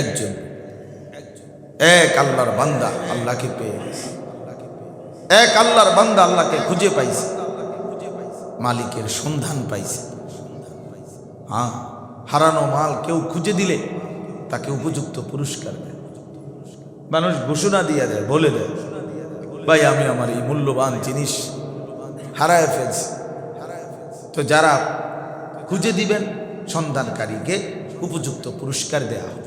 একজন। এক আল্লাহর বান্দা আল্লাহকে পেয়ে এক আল্লাহর বান্দা আল্লাহকে খুঁজে পাইছে। মালিকের সন্ধান পাইছে। হ্যাঁ হারানো মাল কেউ খুঁজে দিলে তাকে উপযুক্ত পুরস্কার দেয়। মানুষ ঘোষণা দিয়ে দেয়, বলে দেয়, ভাই, আমি আমার এই মূল্যবান জিনিস হারায় ফেলছি। তো যারা খুঁজে দিবেন, সন্ধানকারীকে উপযুক্ত পুরস্কার দেয়া হবে।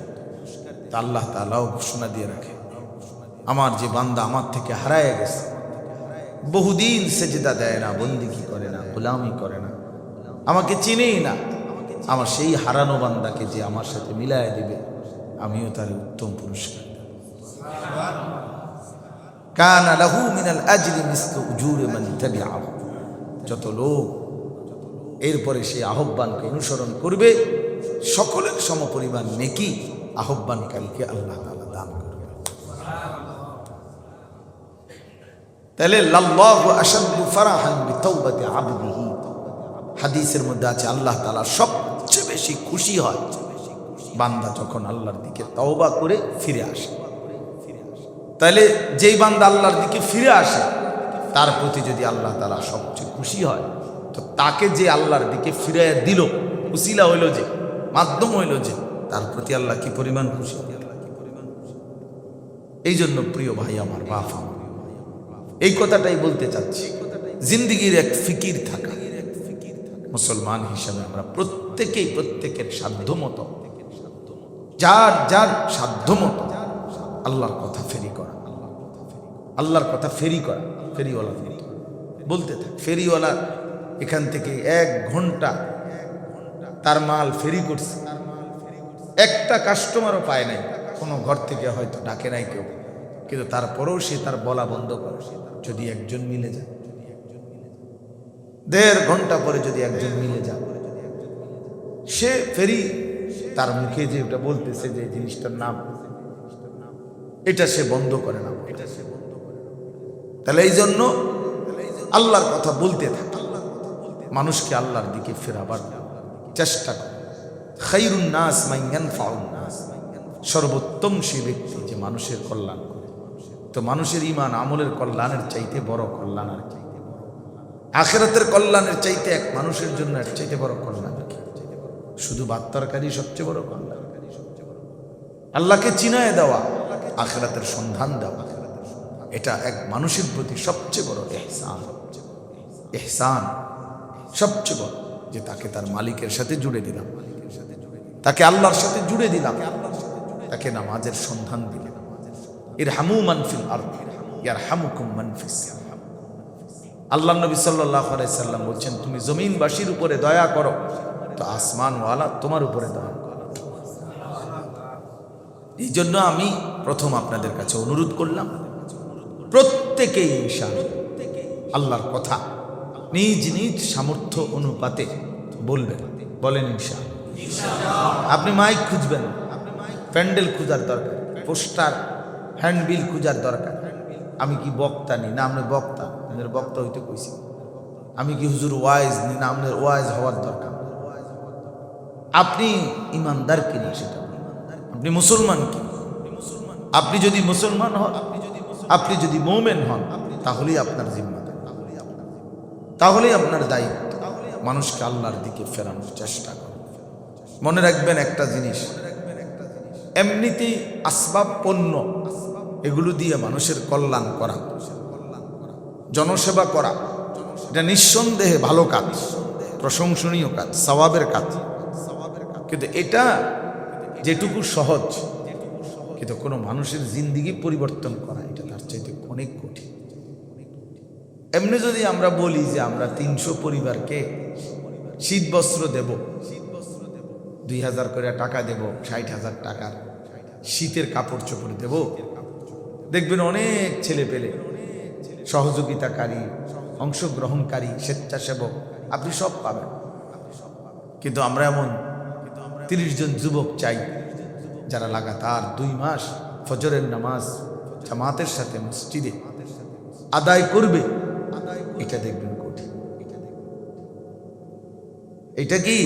তা আল্লাহ তালাও ঘোষণা দিয়ে রাখে। আমার যে বান্দা আমার থেকে হারায় গেছে। বহুদিন সেজদা দেয় না, বন্দিগি করে না, গোলামি করে না। আমাকে চিনেই না। আমার সেই হারানো বান্দাকে যে আমার সাথে মিলায় দিবে, আমিও তার উত্তম পুরস্কার। যত লোক এরপরে সেই আহ্বানকে অনুসরণ করবে, সকলের সমপরিমাণ নেকি আহ্বানকারীকে আল্লাহ তাআলা দান করবে। তাহলে, লাল্লাহু আশাদ্দু ফারাহান বিতাওবাতি আবদিহি। হাদিসের মধ্যে আছে, আল্লাহ তাআলা সবচেয়ে বেশি খুশি হয় বান্দা যখন আল্লাহর দিকে তওবা করে ফিরে আসে। তাহলে, যেই বান্দা আল্লাহর দিকে ফিরে আসে, তার প্রতি যদি আল্লাহ তালা সবচেয়ে খুশি হয়, তো তাকে যে আল্লাহর দিকে ফিরে দিল, উসিলা হইল যে, মাধ্যম হইল যে তার প্রতি আল্লাহ কি পরিমাণ খুশি? এই জন্য প্রিয় ভাই আমার বাপ এই কথাটাই বলতে চাচ্ছি। জিন্দিগির এক ফিকির থাকা। মুসলমান হিসাবে আমরা প্রত্যেকেই প্রত্যেকের সাধ্য মতো যার যার সাধ্য মতো আল্লাহর কথা ফেরি করা। আল্লাহর কথা ফেরি করা, ফেরিওয়ালা ফেরি বলতে থাক, ফেরিওয়ালা এখান থেকে এক ঘণ্টা তার মাল ফেরি করছে। একটা কাস্টমারও পায় নাই। কোনো ঘর থেকে হয়তো ডাকে নাই কেউ। কিন্তু তারপরেও সে তার বলা বন্ধ করে। যদি একজন মিলে যায়। দেড় ঘণ্টা পরে যদি একজন মিলে যায়। সে ফেরি তার মুখে যে ওটা বলতেছে যে জিনিসটার নাম, এটা সে বন্ধ করে না। এটা সে বন্ধ করে। তাহলে এই জন্য আল্লাহর কথা বলতে থাকে। মানুষকে আল্লাহর দিকে ফেরাবার চেষ্টা করে। সর্বোত্তম সেই ব্যক্তি যে মানুষের কল্যাণ করে। তো মানুষের ইমান আমলের কল্যাণের চাইতে বড় কল্যাণ আর কি আখেরাতের কল্যাণের চাইতে এক মানুষের জন্য এর চাইতে বড় কল্যাণ শুধু ভাত তরকারি সবচেয়ে বড় কল্যাণ। আল্লাহকে চিনায় দেওয়া, আখেরাতের সন্ধান দেওয়া। এটা এক মানুষের প্রতি সবচেয়ে বড় এহসান এহসান সবচেয়ে বড়, যে তাকে তার মালিকের সাথে জুড়ে দিলাম। তাকে আল্লাহর সাথে জুড়ে দিলাম। তাকে নামাজের সন্ধান দিলাম। এর হামু মানফিল আল্লাহ নবী সাল্লাম বলছেন, তুমি জমিনবাসীর উপরে দয়া করো, তো আসমানওয়ালা তোমার উপরে দয়া এই জন্য আমি প্রথম আপনাদের কাছে অনুরোধ করলাম, প্রত্যেকেই আল্লাহর কথা নিজ নিজ সামর্থ্য অনুপাতে বলবেন, বলেন ইনশাল আপনি মাইক খুঁজবেন। প্যান্ডেল খুঁজার দরকার, পোস্টার, হ্যান্ডবিল খুঁজার দরকার। আমি কি বক্তা নি? না আপনার বক্তা। আপনার বক্তা হইতে কইছি। আমি কি হুজুর ওয়াইজ নি? না আপনার ওয়াইজ হওয়ার দরকার। আপনি ইমানদার কিনা সেটা আপনি মুসলমান কি? আপনি যদি মুসলমান হন, আপনি যদি মোমেন হন, তাহলেই আপনার জিম্মাদার। তাহলেই আপনার দায়িত্ব। মানুষকে আল্লাহর দিকে ফেরানোর চেষ্টা করুন। মনে রাখবেন একটা জিনিস। এমনিতেই আসবাব পণ্য, এগুলো দিয়ে মানুষের কল্যাণ করা, জনসেবা করা, এটা নিঃসন্দেহে ভালো কাজ, প্রশংসনীয় কাজ সবাবের কাজ। কিন্তু এটা যেটুকু সহজ, কিন্তু কোনো মানুষের জিন্দিগি পরিবর্তন করা, এটা তার চাইতে অনেক কঠিন। এমনি যদি আমরা বলি যে আমরা তিনশো পরিবারকে শীত বস্ত্র দেব দুই হাজার করে টাকা দেব, ষাট হাজার টাকার শীতের কাপড় চোপড় দেব। দেখবেন অনেক ছেলে পেলে, সহযোগিতাকারী, অংশগ্রহণকারী, স্বেচ্ছাসেবক, আপনি সব পাবেন। কিন্তু আমরা এমন তিরিশ জন যুবক চাই, যারা লাগাতার দুই মাস ফজরের নামাজ জামাতের সাথে মসজিদে আদায় করবে। এটা দেখবেন কঠিন। এটা কি?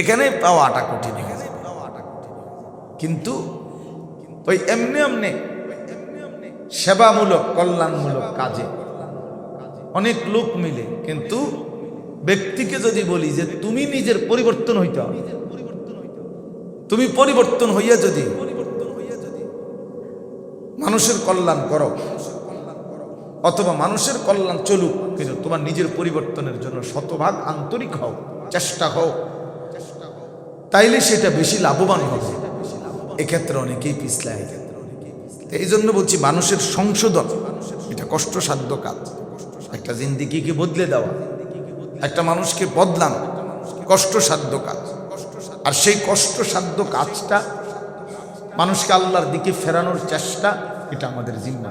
এখানে পাওয়াটা কঠিন এখানে কিন্তু ওই এমনি এমনি সেবামূলক, কল্যাণমূলক কাজে অনেক লোক মিলে। কিন্তু ব্যক্তিকে যদি বলি যে তুমি নিজের পরিবর্তন হইতে হবে, তুমি পরিবর্তন হইয়া যদি মানুষের কল্যাণ করো, অথবা মানুষের কল্যাণ চলুক, কিন্তু তোমার নিজের পরিবর্তনের জন্য শতভাগ আন্তরিক হও, চেষ্টা হও। তাইলে সেটা বেশি লাভবান হবে। এক্ষেত্রে অনেকেই পিছলায়। এই জন্য বলছি, মানুষের সংশোধন, এটা কষ্টসাধ্য কাজ। একটা জিন্দিগিকে বদলে দেওয়া, একটা মানুষকে বদলানো, কষ্টসাধ্য কাজ। আর সেই কষ্টসাধ্য কাজটা মানুষকে আল্লাহর দিকে ফেরানোর চেষ্টা, এটা আমাদের জিম্মা।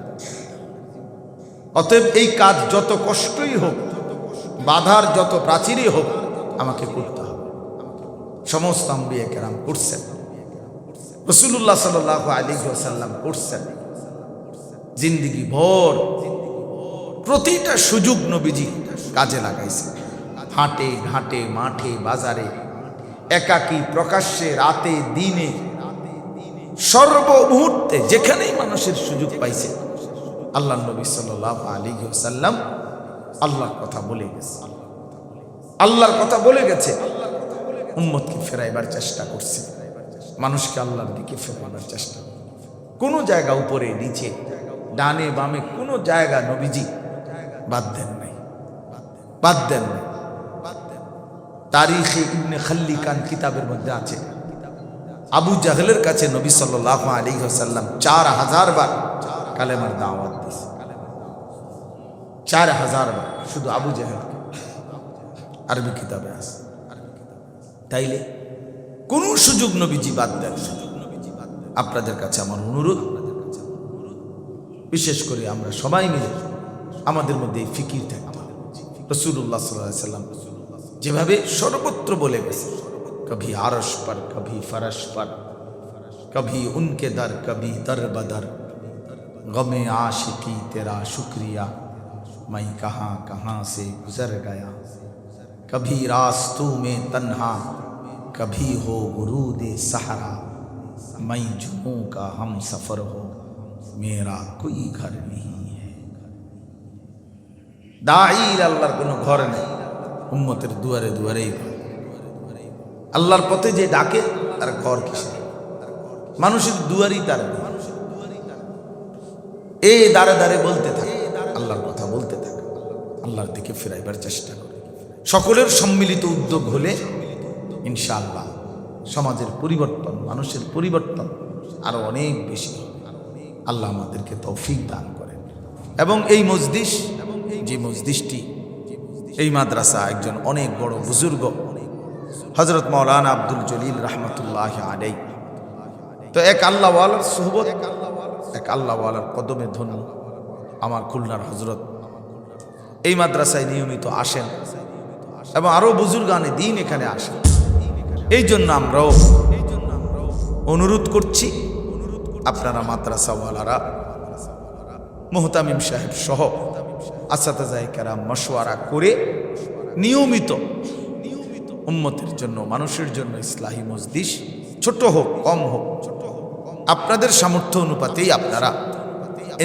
অতএব এই কাজ যত কষ্টই হোক, বাধার যত প্রাচীরই হোক, আমাকে করতে সমস্ত আম্বিয়া কেরাম করছেন রসুল্লাহ সাল আলী সাল্লাম করছেন জিন্দিগি ভর। প্রতিটা সুযোগ নবীজি কাজে লাগাইছে হাটে, ঘাটে, মাঠে, বাজারে, একাকী, প্রকাশ্যে, রাতে, দিনে, সর্ব মুহূর্তে যেখানেই মানুষের সুযোগ পাইছে, আল্লাহ নবী সাল আলী সাল্লাম আল্লাহর কথা বলে গেছে। আল্লাহর কথা বলে গেছে। উম্মতকে ফেরাইবার চেষ্টা করছে। মানুষকে আল্লাহর দিকে ফেরাইবার চেষ্টা কোনো জায়গা উপরে, নিচে, ডানে, বামে, কোনো জায়গা নবীজি বাদ দেন নাই। বাদ দেন নাই। তারিখে ইবনে খাল্লিকান কিতাবের মধ্যে আছে। আবু জাহলের কাছে নবী সাল্লাহ আলী সাল্লাম চার হাজার বার কালেমার দাওয়াত দিছে চার হাজার বার শুধু আবু জাহেল আরবি কিতাবে আছে। তাইলে কোন সুযোগ নবীজি বাদ দেন। আপনাদের কাছে আমার অনুরোধ, বিশেষ করে আমরা সবাই মিলে আমাদের মধ্যে ফিকির থাকে। রসুল্লাহ সাল্লাম যেভাবে সর্বত্র বলে গেছে, কভি আরস পর, কভি ফরস পর, কভি উনকে দর, কভি দর বদর গমে আশিকি তেরা শুক্রিয়া, মাই কাহা কাহা সে গুজর গয়া। कभी रास्तों में तन्हा कभी हो गुरूद सहरा मैं जुमों का हम सफ़र हो मेरा कोई घर नहीं है দাঈর আল্লাহর কোনো ঘর নেই উম্মতের দুয়ারে দুয়ারেই ঘর। আল্লাহর পথে যে ডাকে তার ঘর কিসে মানুষের দুয়ারই তার ঘর। এই দাঁড়ে দাঁড়ে বলতে থাকে আল্লাহর কথা বলতে থাকে আল্লাহর দিকে ফেরাইবার চেষ্টা করে সকলের সম্মিলিত উদ্যোগ হলে ইনশাআল্লাহ সমাজের পরিবর্তন, মানুষের পরিবর্তন আরও অনেক বেশি। আল্লাহ আমাদেরকে তৌফিক দান করেন। এবং এই মসজিদ যে মসজিদটি এই মাদ্রাসা একজন অনেক বড় বুজুর্গ হজরত মৌলানা আব্দুল জলিল রহমতুল্লাহ আলাই তো এক আল্লাহওয়ালার সোহবত, এক আল্লাহ আল্লাহওয়ালার কদমে ধন্য আমার খুলনার হজরত এই মাদ্রাসায় নিয়মিত আসেন। এবং আরও বুজুর্গানে দিন এখানে আসে। এই জন্য আমরাও অনুরোধ করছি, আপনারা মাদ্রাসাওয়ালারা, মোহতামিম সাহেব সহ আসাতাজাই কারাম মশওয়ারা করে নিয়মিত উম্মতের জন্য, মানুষের জন্য ইসলাহী মসজিদ ছোট হোক, কম হোক, আপনাদের সামর্থ্য অনুপাতেই আপনারা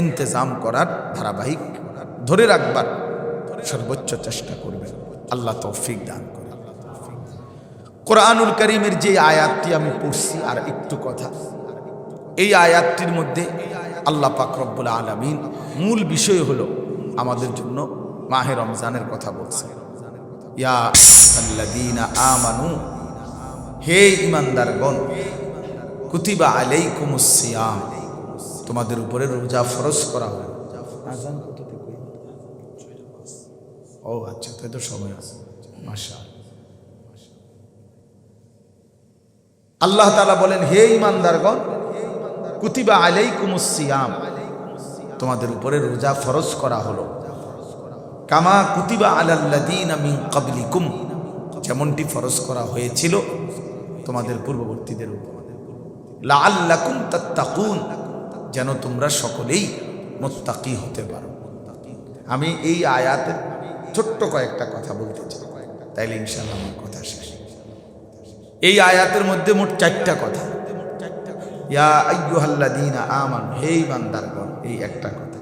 ইন্তজাম করার ধারাবাহিক ধরে রাখবার সর্বোচ্চ চেষ্টা করবেন। আল্লাহ তৌফিক দান করে কোরআনুল করিমের যে আয়াতটি আমি পড়ছি আর একটু কথা, এই আয়াতটির মধ্যে আল্লাহ পাক রব্বুল আলমিন মূল বিষয় হলো আমাদের জন্য মাহে রমজানের কথা বলছে হে ইমানদারগণ কুতিবা আলাইকুমুস সিয়াম। তোমাদের উপরে রোজা ফরজ করা হয় ও আচ্ছা তাই তো সময় আছে। মাশা আল্লাহ তালা বলেন, হে ইমানদারগণ কুতিবা আলাইকুমুস সিয়াম। তোমাদের উপরে রোজা ফরজ করা হলো। কামা কুতিবা আলাল্লাদিন মিন কাবলিকুম যেমনটি ফরজ করা হয়েছিল তোমাদের পূর্ববর্তীদের উপর। লাআল্লাকুম তাত্তাকুন, যেন তোমরা সকলেই মোত্তাকি হতে পারো। আমি এই আয়াতের ছোট্ট কয়েকটা কথা বলতে চাই। তাইলে ইনশাআল্লাহ আমার কথা শেষ। এই আয়াতের মধ্যে মোট চারটা কথা। ইয়া আইয়ুহাল্লাযীনা আমানু, হে ঈমানদারগণ, এই একটা কথা।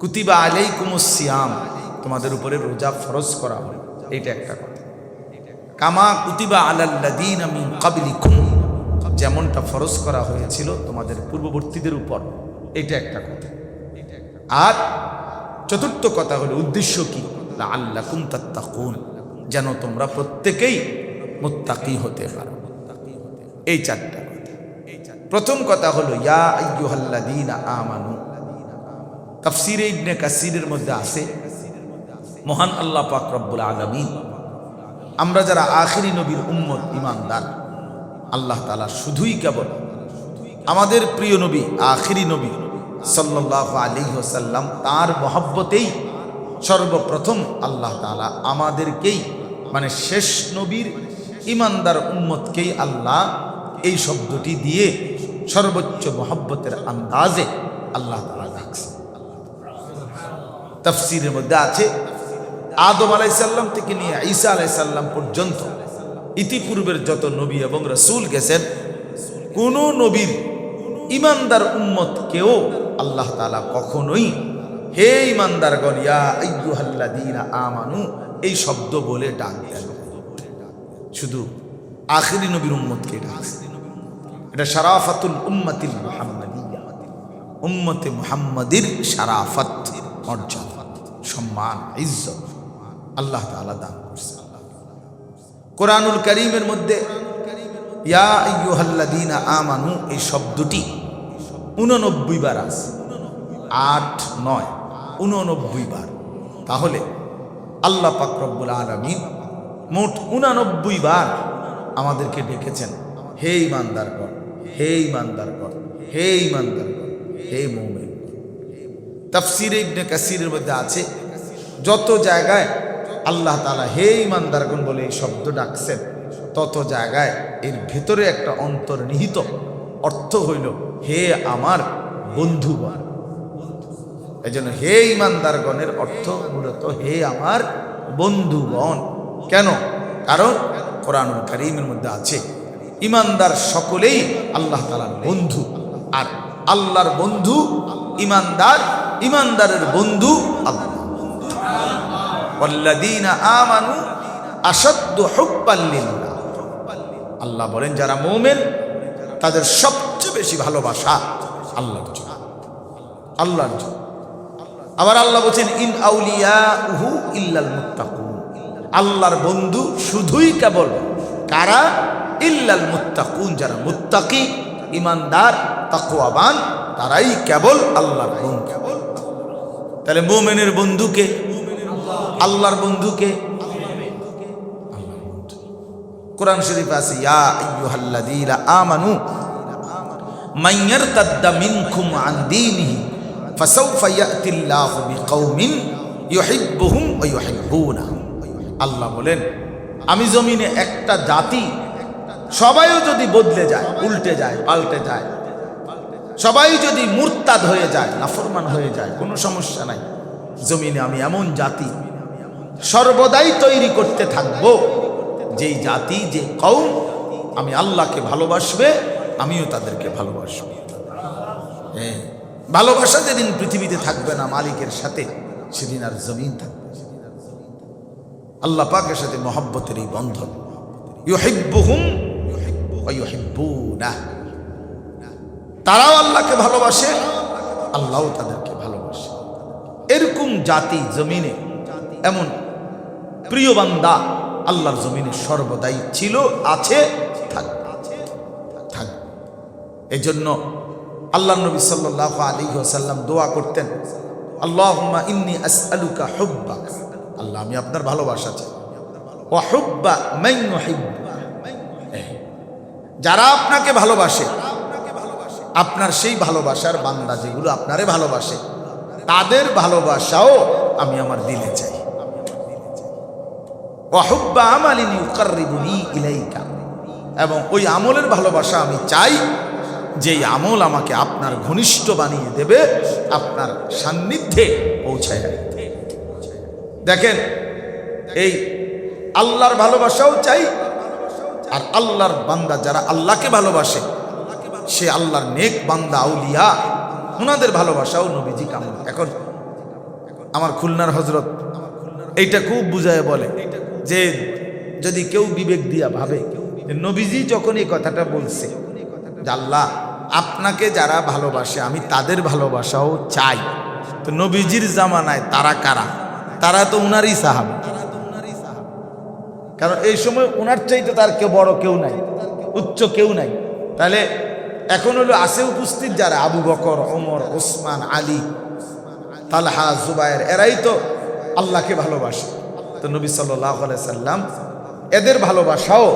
কুতিবা আলাইকুমুস সিয়াম, তোমাদের উপরে রোজা ফরজ করা হয়। এইটা একটা কথা। কামা কুতিবা আলাল্লাযীনা মিন ক্বাবলিকুম, যেমনটা ফরজ করা হয়েছিল তোমাদের পূর্ববর্তীদের উপর। এটা একটা কথা। আর চতুর্থ কথা হলো উদ্দেশ্য কি? আল্লাকুম তাত্তাকুন। যেন তোমরা প্রত্যেকেই মুত্তাকি হতে পারো। এই চারটা প্রথম কথা হলো, ইয়া আইয়ুহাল্লাযীনা আমানু। তাফসিরে ইবনে কাসিরের মধ্যে আছে, মহান আল্লাহ পাক রব্বুল আলামিন। আমরা যারা আখিরি নবীর উম্মত, ইমানদার, আল্লাহ তাআলা শুধুই কেবল আমাদের প্রিয় নবী, আখিরি নবী সাল্লাহ আলী ওসাল্লাম তার মহব্বতেই সর্বপ্রথম আল্লাহ তাআলা আমাদেরকেই মানে শেষ নবীর ইমানদার উম্মতকেই আল্লাহ এই শব্দটি দিয়ে সর্বোচ্চ মহব্বতের আন্দাজে আল্লাহ তালা ডাকছে তফসিরের মধ্যে আছে, আদম আলাইসাল্লাম থেকে নিয়ে ঈসা আলাইসাল্লাম পর্যন্ত ইতিপূর্বের যত নবী এবং রসুল গেছেন, কোন নবীর ইমানদার উম্মত কেউ আল্লাহ তালা কখনোই, হে ইমানদারগণ, ইয়া আইয়ুহাল্লাযীনা আমানু, এই শব্দ বলে ডাক শুধু আখিরি নবীর উম্মতকে ডাকছে এটা শারাফাতুল উম্মাতিল উম্মতে মুহাম্মাদির শারাফত, মর্যাদা, সম্মান, ইজ্জত আল্লাহ তাআলা দান করছে। কোরআনুল করিমের মধ্যে ইয়া আইয়ুহাল্লাযীনা আমানু, এই শব্দটি উননব্বই বার আছে। আট, নয়, উননব্বই বার। তাহলে আল্লাহ পাক রব্বুল আলামিন মোট উনানব্বই বার আমাদেরকে ডেকেছেন, হে ইমানদারগণ হে ইমানদারগণ হে ইমানদারগণ হে মৌমেন। তাফসিরে ইবনে কাসিরের মধ্যে আছে, যত জায়গায় আল্লাহ তালা হে ইমানদারগণ বলে এই শব্দ ডাকছেন তত জায়গায় এর ভেতরে একটা অন্তর্নিহিত অর্থ হইল, হে আমার বন্ধুগণ। এই জন্য হে ইমানদারগণের অর্থ মূলত, হে আমার বন্ধুগণ। কেন? কারণ কোরআনুল করিমের মধ্যে আছে, ইমানদার সকলেই আল্লাহ তালার বন্ধু, আর আল্লাহর বন্ধু ইমানদার, ইমানদারের বন্ধু আল্লাহ। আমানু আল্লাহ বলেন, যারা মুমিন, তাদের সবচেয়ে বেশি ভালোবাসা আল্লাহর জন্য। আল্লাহর জন্য। আবার আল্লাহ বলছেন, ইন আউলিয়া উহু ইল্লাল মুত্তাকুন। আল্লাহর বন্ধু শুধুই কেবল কারা? ইল্লাল মুত্তাকুন, যারা মুত্তাকি, ইমানদার, তাকওয়াবান, তারাই কেবল আল্লাহর বন্ধু তাহলে মোমেনের বন্ধুকে আল্লাহর বন্ধুকে কোরআন শরীফ আছে, ইয়া আইয়ুহাল্লাযীনা আমানু, মান ইয়ারতাদ্দা মিনকুম আন দীনিহি, ফাসাউফা ইয়াতিল্লাহু বিকাউমিন ইউহিব্বুহুম ওয়া ইউহিব্বুনাহু আল্লাহ বলেন, আমি জমিনে একটা জাতি, সবাইও যদি বদলে যায়, উল্টে যায়, পাল্টে যায়, সবাই যদি মুরতাদ হয়ে যায়, নাফরমান হয়ে যায়, কোনো সমস্যা নাই। জমিনে আমি এমন জাতি, সর্বদাই তৈরি করতে থাকব যেই জাতি, যে কৌম আমি আল্লাহকে ভালোবাসবে, আমিও তাদেরকে ভালোবাসবো। হ্যাঁ ভালোবাসা যেদিন পৃথিবীতে থাকবে না, মালিকের সাথে, সেদিন আর জমিন থাকবে আল্লাহ পাকের সাথে মহব্বতের এই বন্ধন। তারাও আল্লাহকে ভালোবাসে, আল্লাহও তাদেরকে ভালোবাসে। এরকম জাতি, জমিনে এমন প্রিয় বান্দা আল্লাহর জমিনে সর্বদাই ছিল, আছে এই জন্য আল্লাহ নবী সাল্লাহ আলী সাল্লাম দোয়া করতেন আল্লাহ আল্লাহ, আমি আপনার ভালোবাসা চাই। যারা আপনাকে ভালোবাসে, আপনার সেই ভালোবাসার বান্দা যেগুলো আপনারে ভালোবাসে, তাদের ভালোবাসাও আমি আমার দিলে চাই। অহুব্বা এবং ওই আমলের ভালোবাসা আমি চাই, যেই আমল আমাকে আপনার ঘনিষ্ঠ বানিয়ে দেবে, আপনার সান্নিধ্যে পৌঁছায় দেখেন, এই আল্লাহর ভালোবাসাও চাই, আর আল্লাহর বান্দা যারা আল্লাহকে ভালোবাসে, সে আল্লাহর নেক বান্দা, আউলিয়া ওনাদের ভালোবাসাও নবীজি কামনা। এখন আমার খুলনার হজরত এইটা খুব বুঝায় বলে। যে যদি কেউ বিবেক দিয়া ভাবে নবীজি যখন এই কথাটা বলছে আল্লাহ, আপনাকে যারা ভালোবাসে, আমি তাদের ভালোবাসাও চাই। তো নবীজির জামানায় তারা কারা? তারা তো উনারই সাহাব। কারণ এই সময় ওনার চাইতে তার কেউ বড় কেউ নাই, উচ্চ কেউ নাই। তাহলে এখন হলো আসে উপস্থিত যারা আবু বকর, ওমর, ওসমান, আলী, তালহা, জুবায়ের, এরাই তো আল্লাহকে ভালোবাসে। তো নবী সাল্লাহ সাল্লাম এদের ভালোবাসাও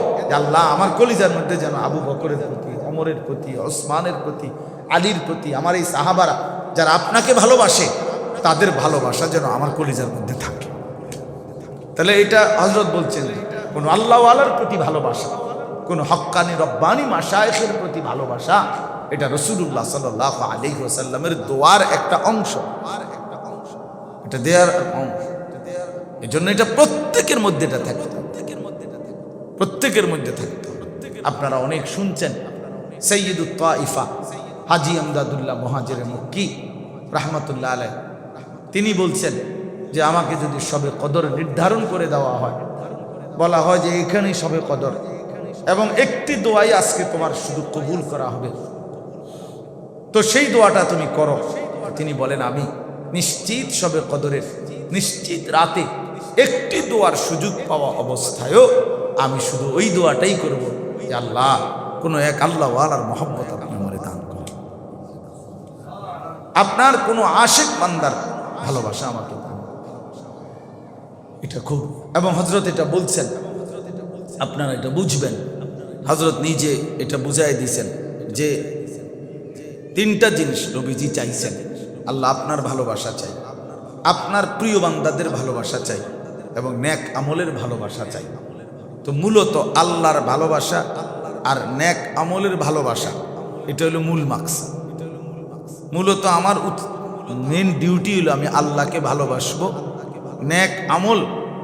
আল্লাহ আমার কলিজার মধ্যে যেন আবু বকরের প্রতি অমরের প্রতি, ওসমানের প্রতি, আলীর প্রতি, আমার এই সাহাবারা যারা আপনাকে ভালোবাসে, তাদের ভালোবাসা যেন আমার কলিজার মধ্যে থাকে। তাহলে এটা হজরত বলছেন, কোন আল্লাহ আলার প্রতি ভালোবাসা, কোন হক্কানি রব্বানি মাসায়েখের প্রতি ভালোবাসা, এটা রসুল্লাহ সাল্লাহ আলী ওসাল্লামের দোয়ার একটা অংশ আর একটা অংশ। এটা দেয়ার অংশ। এই জন্য এটা প্রত্যেকের মধ্যে এটা থাকতো প্রত্যেকের মধ্যে থাকতো আপনারা অনেক শুনছেন সৈয়দুত ইফা হাজি আমদাদুল্লাহ মহাজের মুক্কি রাহমাতুল্লাহ আলাই তিনি বলছেন যে আমাকে যদি সবে কদর নির্ধারণ করে দেওয়া হয়, বলা হয় যে এখানেই সবে কদর। এবং একটি দোয়াই আজকে তোমার শুধু কবুল করা হবে। তো সেই দোয়াটা তুমি করো। তিনি বলেন, আমি নিশ্চিত সবে কদরের, নিশ্চিত রাতে একটি দোয়ার সুযোগ পাওয়া অবস্থায়ও আমি শুধু ওই দোয়াটাই করব। যে আল্লাহ, কোনো এক আল্লাহ আর মহব্বত আপনি দান করুন। আপনার কোনো আশেক বান্দার ভালোবাসা আমাকে এটা খুব, এবং হজরত এটা বলছেন, আপনারা এটা বুঝবেন। হজরত নিজে এটা বুঝাই দিয়েছেন যে তিনটা জিনিস নবীজি চাইছেন। আল্লাহ আপনার ভালোবাসা চাই, আপনার প্রিয় বান্দাদের ভালোবাসা চাই। এবং ন্যাক আমলের ভালোবাসা চাই। তো মূলত আল্লাহর ভালোবাসা আর ন্যাক আমলের ভালোবাসা, এটা হলো মূল মার্কস মূলত আমার মেন ডিউটি হলো আমি আল্লাহকে ভালোবাসবো ন্যাক আমল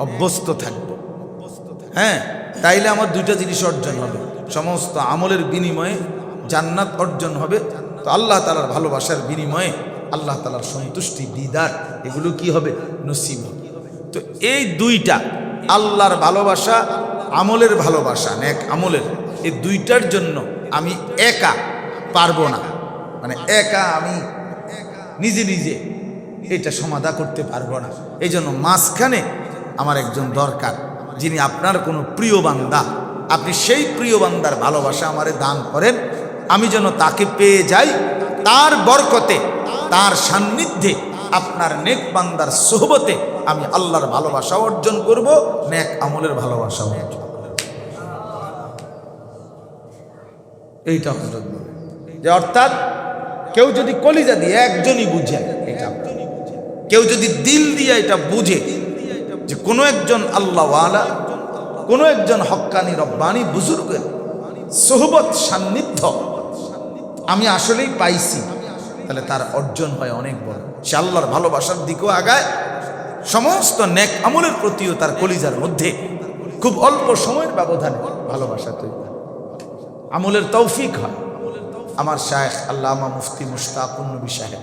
অভ্যস্ত থাকব। হ্যাঁ তাইলে আমার দুইটা জিনিস অর্জন হবে। সমস্ত আমলের বিনিময়ে জান্নাত অর্জন হবে। তো আল্লাহ তালার ভালোবাসার বিনিময়ে আল্লাহ তালার সন্তুষ্টি, দিদার, এগুলো কি হবে? নসিব হবে। তো এই দুইটা আল্লাহর ভালোবাসা, আমলের ভালোবাসা ন্যাক আমলের, এই দুইটার জন্য আমি একা পারব না। মানে একা আমি নিজে নিজে এটা সমাধা করতে পারব না। এই জন্য মাঝখানে আমার একজন দরকার, যিনি আপনার কোনো প্রিয় বান্দা। আপনি সেই প্রিয় বান্দার ভালোবাসা আমারে দান করেন। আমি যেন তাকে পেয়ে যাই, তার বরকতে, তার সান্নিধ্যে আপনার নেক বান্দার সোহবতে আমি আল্লাহর ভালোবাসা অর্জন করব, নেক আমলের ভালোবাসা অর্জন এইটা হজরত যে অর্থাৎ কেউ যদি কলিজা দিয়ে একজনই বুঝে, এটা কেউ যদি দিল দিয়ে এটা বুঝে যে কোনো একজন আল্লাহওয়ালা কোনো একজন হক্কানি রব্বানি বুজুর্গের সোহবত সান্নিধ্য আমি আসলেই পাইছি। তাহলে তার অর্জন হয় অনেক বড়। সে আল্লাহর ভালোবাসার দিকেও আগায়, সমস্ত নেক আমলের প্রতিও তার কলিজার মধ্যে। খুব অল্প সময়ের ব্যবধানে ভালোবাসা তৈরি আমলের তৌফিক হয়। আমার শায়েখ আল্লামা মুফতি মুশতাকুন নবী সাহেব,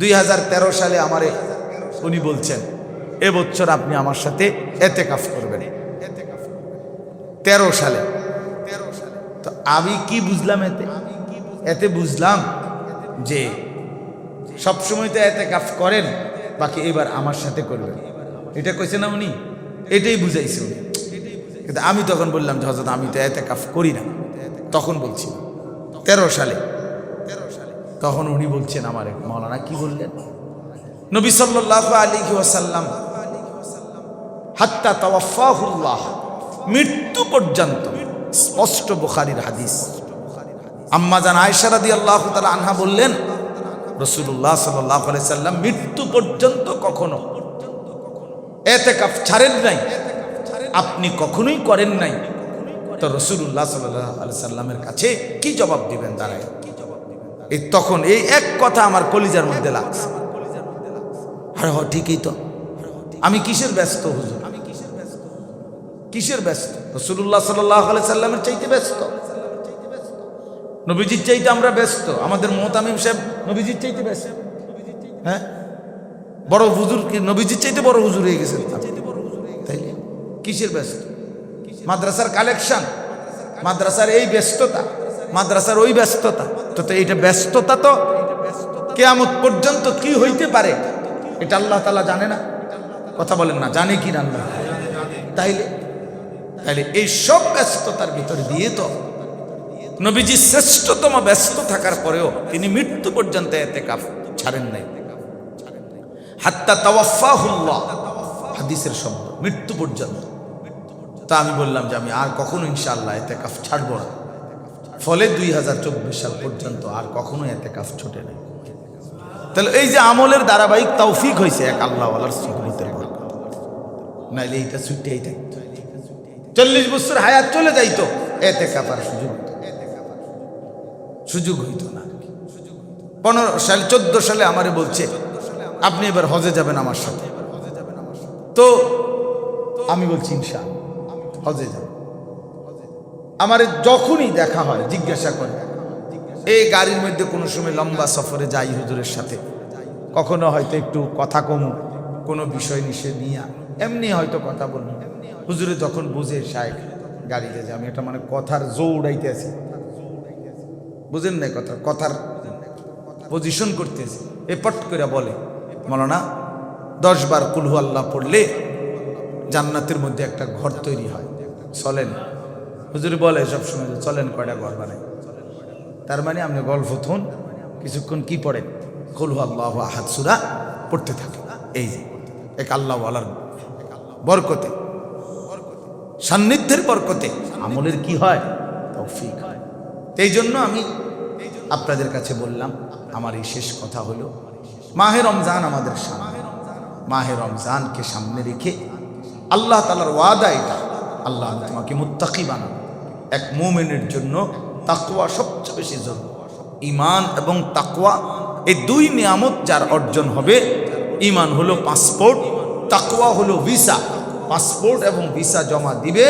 দুই হাজার তেরো সালে আমারে উনি বলছেন এবছর আপনি আমার সাথে এতে কাফ করবেন। তেরো সালে। তো আমি কি বুঝলাম এতে? এতে বুঝলাম যে সবসময় তো এতে কাফ করেন, বাকি এবার আমার সাথে করবেন। এটা কইছে না উনি? এটাই বুঝাইছে উনি। কিন্তু আমি তখন বললাম যে হজরত আমি তো এতে কাফ করি না। তখন বলছি তেরো সালে। তখন উনি বলছেন আমার এক মৌলানা, কি বললেন? নবী সাল্লাহ আলী ওয়াসাল্লাম, হাত্তা তাওয়াফাহুল্লাহ। মৃত্যু পর্যন্ত স্পষ্ট বুখারির হাদিস। আম্মা জান আয়সারাদি আল্লাহ তালা আনহা বললেন রসুল্লাহ সাল্লাহ সাল্লাম মৃত্যু পর্যন্ত কখনো এতে কাপ ছাড়েন নাই। আপনি কখনোই করেন নাই। তো রসুল্লাহ সাল্লাহ সাল্লামের কাছে কি জবাব দিবেন দাঁড়ায়? এই তখন এই এক কথা আমার কলিজার মধ্যে লাগছে। আরে হ, ঠিকই তো। আমি কিসের ব্যস্ত হুজুর? কিসের ব্যস্ত? কিসের ব্যস্ত রসুল্লাহ সাল্লাহ সাল্লামের চাইতে ব্যস্ত। নবীজির চাইতে আমরা ব্যস্ত। আমাদের মোহতামিম সাহেব নবীজির চাইতে ব্যস্ত। হ্যাঁ? বড় হুজুর কি নবীজির চাইতে বড় হুজুর হয়ে গেছেন? কিসের ব্যস্ত? মাদ্রাসার কালেকশন, মাদ্রাসার এই ব্যস্ততা, মাদ্রাসার ওই ব্যস্ততা। তো তো এইটা ব্যস্ততা তো কেয়ামত পর্যন্ত কি হইতে পারে? এটা আল্লাহ তালা জানে না। কথা বলেন না, জানে কি না তাইলে তাইলে এই সব ব্যস্ততার ভিতরে দিয়ে তো নবীজি শ্রেষ্ঠতম ব্যস্ত থাকার পরেও তিনি মৃত্যু পর্যন্ত এতে কাফ ছাড়েন নাই। হাত্তা তাওয়াফাহুল্লাহ হাদিসের শব্দ, মৃত্যু পর্যন্ত। তা আমি বললাম যে আমি আর কখনো ইনশাআল্লাহ এতে কাফ ছাড়বো না। ফলে দুই হাজার চব্বিশ সাল পর্যন্ত আর কখনো এতে কাফ ছোটে নাই। তাহলে এই যে আমলের ধারাবাহিক তৌফিক হয়েছে এক আল্লাহওয়ালার সুগমিতের বরকত নাইলে এইটা ছুটেই থাকতো চল্লিশ বছর হায়াত চলে যাইতো, এতে কাপার সুযোগ। সুযোগ হইতো না। পনেরো সাল, চোদ্দ সালে আমারে বলছে, আপনি এবার হজে যাবেন আমার সাথে। তো আমি বলছি, ইনশা, হজে যাব। আমার যখনই দেখা হয়, জিজ্ঞাসা করে, এই গাড়ির মধ্যে কোনো সময় লম্বা সফরে যাই হুজুরের সাথে? কখনো হয়তো একটু কথা কমু, কোনো বিষয় নিষেধ নিয়ে, এমনি হয়তো কথা বলব হুজুরে যখন বুঝে সাহেব গাড়িতে যে। আমি এটা মানে কথার জো উড়াইতে আছি। বুঝেন না কথা, কথার পজিশন করতেছি। এ পট করে বলে, মৌলানা, দশ বার কুলহু আল্লাহ পড়লে জান্নাতের মধ্যে একটা ঘর তৈরি হয়। চলেন। হুজুর বলে সবসময় যে চলেন কয়টা ঘর বানাই। তার মানে আপনি গল্প থুন কিছুক্ষণ কি পড়েন? কুলহু আল্লাহ আহাদ সুরা পড়তে থাকে এই যে, এক আল্লাহ আলার বরকতে, সান্নিধ্যের বরকতে আমলের কি হয়? তৌফিক। এই জন্য আমি আপনাদের কাছে বললাম, আমার এই শেষ কথা হলো, মাহে রমজান আমাদের সামনে। মাহে রমজানকে সামনে রেখে আল্লাহ তালার ওয়াদা এটা, আল্লাহ তোমাকে মুত্তাকি বানাবো। এক মোমেনের জন্য তাকুয়া সবচেয়ে বেশি জরুরি। ইমান এবং তাকুয়া এই দুই নিয়ামত যার অর্জন হবে ইমান হলো পাসপোর্ট তাকুয়া হলো ভিসা। পাসপোর্ট এবং ভিসা জমা দিবে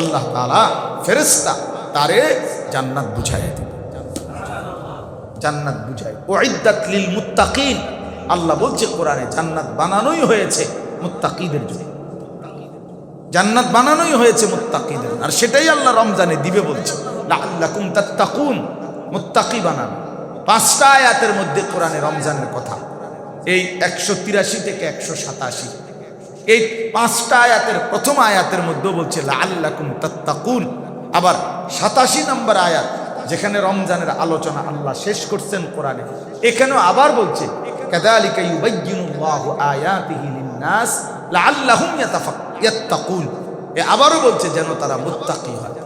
আল্লাহ তালা ফেরেস্তা তারে জান্নাত বুঝাই দিবে। জান্নাত বুঝায় ওয়াইদাত লিল মুত্তাকিন। আল্লাহ বলছে, কোরআনে জান্নাত বানানোই হয়েছে মুত্তাকিদের জন্য। জান্নাত বানানোই হয়েছে মুত্তাকিদের আর সেটাই আল্লাহ রমজানে দিবে বলছে। লাআল্লাকুম তাত্তাকুন। মুত্তাকি বানানো। পাঁচটা আয়াতের মধ্যে কোরআনে রমজানের কথা। এই একশো তিরাশি থেকে একশো সাতাশি। এই পাঁচটা আয়াতের প্রথম আয়াতের মধ্যে বলছে, লাআল্লাকুম তাত্তাকুন। আবার সাতাশি নম্বর আয়াত, যেখানে রমজানের আলোচনা আল্লাহ শেষ করছেন কোরআনে। এখানেও আবার বলছে আবারও বলছে, যেন তারা মুত্তাকি হয়।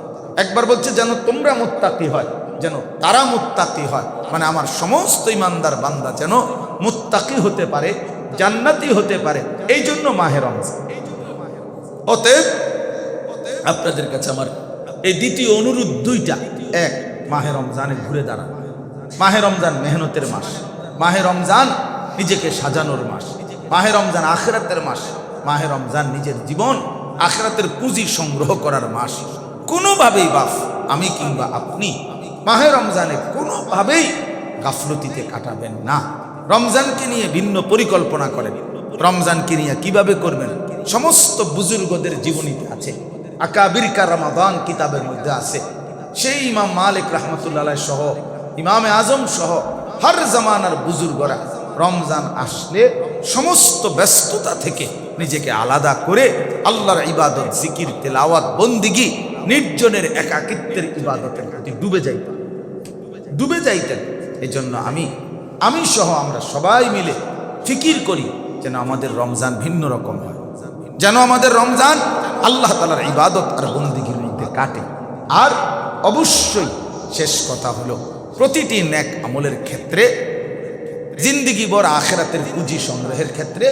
একবার বলছে, যেন তোমরা মুত্তাকি হয়, যেন তারা মুত্তাকি হয়। মানে আমার সমস্ত ইমানদার বান্দা যেন মুত্তাকি হতে পারে, জান্নাতি হতে পারে এই জন্য মাহে রমজান। অতএব আপনাদের কাছে আমার এই দ্বিতীয় অনুরোধ দুইটা। এক, মাহে রমজানে ঘুরে দাঁড়ান মাহে রমজান মেহনতের মাস। মাহে রমজান নিজেকে সাজানোর মাস। মাহে রমজান আখেরাতের মাস। মাহে রমজান নিজের জীবন আখেরাতের পুঁজি সংগ্রহ করার মাস। কোনোভাবেই বাফ, আমি কিংবা আপনি মাহে রমজানে কোনোভাবেই গাফলতিতে কাটাবেন না। রমজানকে নিয়ে ভিন্ন পরিকল্পনা করেন। রমজানকে নিয়ে কীভাবে করবেন? সমস্ত বুজুর্গদের জীবনীতে আছে। আকাবির কারামাদান কিতাবের মধ্যে আছে। সেই ইমাম মালিক রহমতুল্লাহ সহ, ইমামে আজম সহ, হর জামানার বুজুর্গরা রমজান আসলে সমস্ত ব্যস্ততা থেকে নিজেকে আলাদা করে আল্লাহর ইবাদত, জিকির, তেলাওয়াত, বন্দিগি, নির্জনের একাকিত্বের ইবাদতের প্রতি ডুবে যাইতেন। ডুবে যাইতেন। এজন্য আমি আমি সহ আমরা সবাই মিলে ফিকির করি যেন আমাদের রমজান ভিন্ন রকম হয়। যেন আমাদের রমজান আল্লাহ তালার ইবাদত আর বন্দিগির মধ্যে কাটে। আর অবশ্যই শেষ কথা হলো, প্রতিটি ন্যাক আমলের ক্ষেত্রে, জিন্দিগি বড় আখেরাতের পুঁজি সংগ্রহের ক্ষেত্রে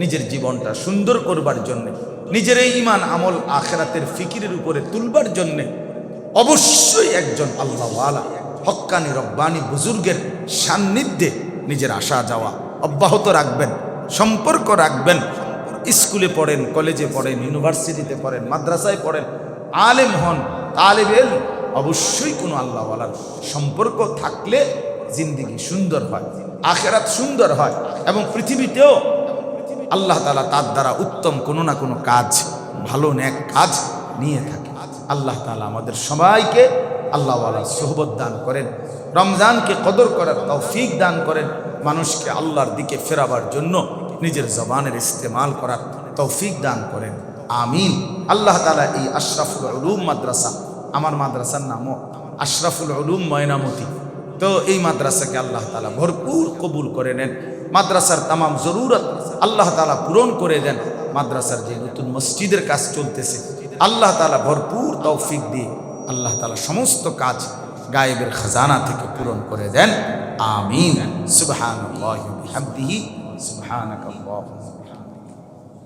নিজের জীবনটা সুন্দর করবার জন্যে, নিজের এই ইমান আমল আখেরাতের ফিকিরের উপরে তুলবার জন্যে অবশ্যই একজন আল্লাহওয়ালা, হক্কানি রব্বানি বুজুর্গের সান্নিধ্যে নিজের আসা যাওয়া অব্যাহত রাখবেন, সম্পর্ক রাখবেন স্কুলে পড়েন, কলেজে পড়েন, ইউনিভার্সিটিতে পড়েন, মাদ্রাসায় পড়েন, আলেম হন তালেব অবশ্যই কোনো আল্লাহওয়ালার সম্পর্ক থাকলে জিন্দিগি সুন্দর হয়, আখেরাত সুন্দর হয় এবং পৃথিবীতেও আল্লাহ তালা তার দ্বারা উত্তম কোনো না কোনো কাজ, ভালো ন্যাক কাজ নিয়ে থাকে। আল্লাহ তালা আমাদের সবাইকে আল্লাহওয়ালার সোহবত দান করেন, রমজানকে কদর করার তৌফিক দান করেন, মানুষকে আল্লাহর দিকে ফেরাবার জন্য নিজের জবানের ইস্তেমাল করার তৌফিক দান করেন। আমিন। আল্লাহ তালা এই আশরাফুল উলুম মাদ্রাসা, আমার মাদ্রাসার নামও আশরাফুল উলুম ময়নামতি। তো এই মাদ্রাসাকে আল্লাহ তালা ভরপুর কবুল করে নেন। মাদ্রাসার তামাম জরুরত আল্লাহ তালা পূরণ করে দেন। মাদ্রাসার যে নতুন মসজিদের কাজ চলতেছে, আল্লাহ তালা ভরপুর তৌফিক দিয়ে আল্লাহ তালা সমস্ত কাজ গায়েবের খাজানা থেকে পূরণ করে দেন। আমিন। সুবহান سبحانك اللهم.